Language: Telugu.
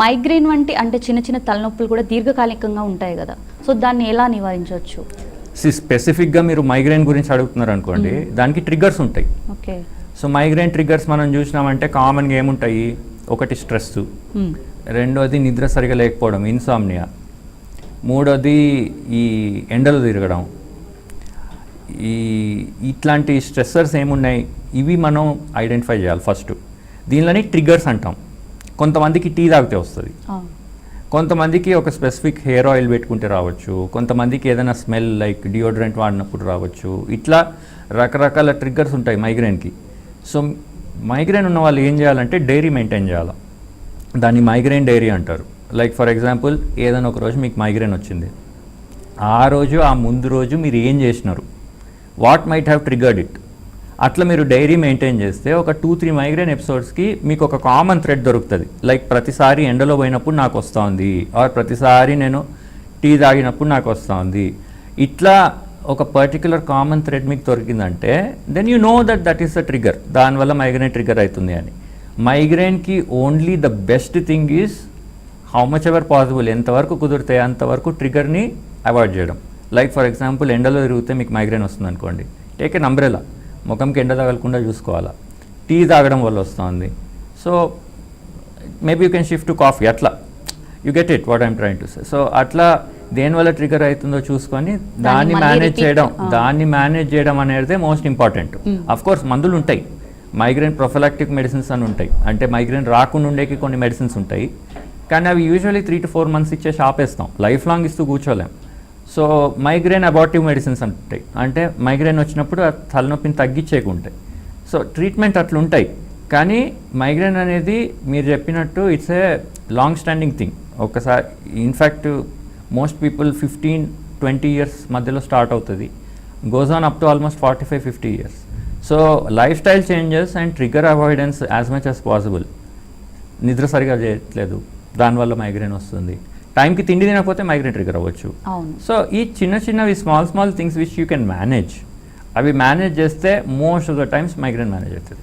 మైగ్రేన్ వంటి అంటే చిన్న చిన్న తలనొప్పులు కూడా దీర్ఘకాలికంగా ఉంటాయి కదా. సో దాన్ని ఎలా నివారించవచ్చు? స్పెసిఫిక్గా మీరు మైగ్రేన్ గురించి అడుగుతున్నారు అనుకోండి దానికి ట్రిగ్గర్స్ ఉంటాయి. ఓకే. సో మైగ్రేన్ ట్రిగ్గర్స్ మనం చూసినామంటే కామన్గా ఏముంటాయి? ఒకటి స్ట్రెస్. రెండోది నిద్ర సరిగా లేకపోవడం ఇన్సామ్నియా మూడోది ఈ ఎండలు తిరగడం. ఈ ఇట్లాంటి స్ట్రెస్సర్స్ ఏమున్నాయి? ఇవి మనం ఐడెంటిఫై చేయాలి ఫస్ట్ దీనిలోని ట్రిగ్గర్స్ అంటాం. కొంతమందికి టీ తాగితే వస్తుంది. కొంతమందికి ఒక స్పెసిఫిక్ హెయిర్ ఆయిల్ పెట్టుకుంటే రావచ్చు. కొంతమందికి ఏదైనా స్మెల్ లైక్ డియోడ్రెంట్ వాడినప్పుడు రావచ్చు. ఇట్లా రకరకాల ట్రిగ్గర్స్ ఉంటాయి మైగ్రేన్కి. సో మైగ్రేన్ ఉన్న వాళ్ళు ఏం చేయాలంటే డైరీ మెయింటైన్ చేయాలి. దాన్ని మైగ్రేన్ డైరీ అంటారు. లైక్ ఫర్ ఎగ్జాంపుల్ ఏదైనా ఒక రోజు మీకు మైగ్రేన్ వచ్చింది. ఆ రోజు ఆ ముందు రోజు మీరు ఏం చేసినారు? What might have triggered it? అట్లా మీరు డైరీ మెయింటైన్ చేస్తే ఒక టూ త్రీ మైగ్రేన్ ఎపిసోడ్స్కి మీకు ఒక కామన్ థ్రెడ్ దొరుకుతుంది. లైక్ ప్రతిసారి ఎండలో పోయినప్పుడు నాకు వస్తుంది ఆర్ ప్రతిసారి నేను టీ తాగినప్పుడు నాకు వస్తుంది ఇట్లా ఒక పర్టికులర్ కామన్ థ్రెడ్ మీకు దొరికిందంటే then you know that that is the trigger దానివల్ల మైగ్రేన్ ట్రిగర్ అవుతుంది అని. మైగ్రేన్కి only the best thing is how much ever possible ఎంతవరకు కుదిరితే అంతవరకు ట్రిగర్ని అవాయిడ్ చేయడం. లైక్ ఫర్ ఎగ్జాంపుల్ ఎండలో తిరిగితే మీకు మైగ్రేన్ వస్తుంది అనుకోండి టేక్ ఎన్ అంబ్రెలా ముఖంకి ఎండ తగలకుండా చూసుకోవాలా. టీ తాగడం వల్ల వస్తుంది. So maybe you can shift to coffee అట్లా. You get it what I'm trying to say so అట్లా దేనివల్ల ట్రిగర్ అవుతుందో చూసుకొని దాన్ని మేనేజ్ చేయడం. దాన్ని మేనేజ్ చేయడం అనేది మోస్ట్ ఇంపార్టెంట్. అఫ్ కోర్స్ మందులు ఉంటాయి. మైగ్రేన్ ప్రొఫలాక్టిక్ మెడిసిన్స్ అని ఉంటాయి. అంటే మైగ్రేన్ రాకుండా ఉండేకి కొన్ని మెడిసిన్స్ ఉంటాయి. కానీ అవి usually three to four months ఇచ్చేసి ఆపేస్తాం లైఫ్ లాంగ్ ఇస్తూ కూర్చోలేం. సో మైగ్రేన్ అబార్టివ్ మెడిసిన్స్ ఉంటాయి అంటే మైగ్రేన్ వచ్చినప్పుడు ఆ తలనొప్పిని తగ్గించేకుంటాయి. So treatment అట్లుంటాయి. కానీ మైగ్రేన్ అనేది మీరు చెప్పినట్టు it's a long standing thing ఒకసారి in fact most people fifteen twenty years మధ్యలో స్టార్ట్ అవుతుంది. Goes on up to almost forty five fifty years so lifestyle changes and trigger avoidance as much as possible నిద్ర సరిగా చేయట్లేదు. దానివల్ల మైగ్రేన్ వస్తుంది. టైంకి తిండి తినకపోతే మైగ్రేన్ ట్రిగర్ అవ్వచ్చు. సో ఈ చిన్న చిన్నవి small small things which you can manage అవి మేనేజ్ చేస్తే most of the times migraine manage అవుతుంది.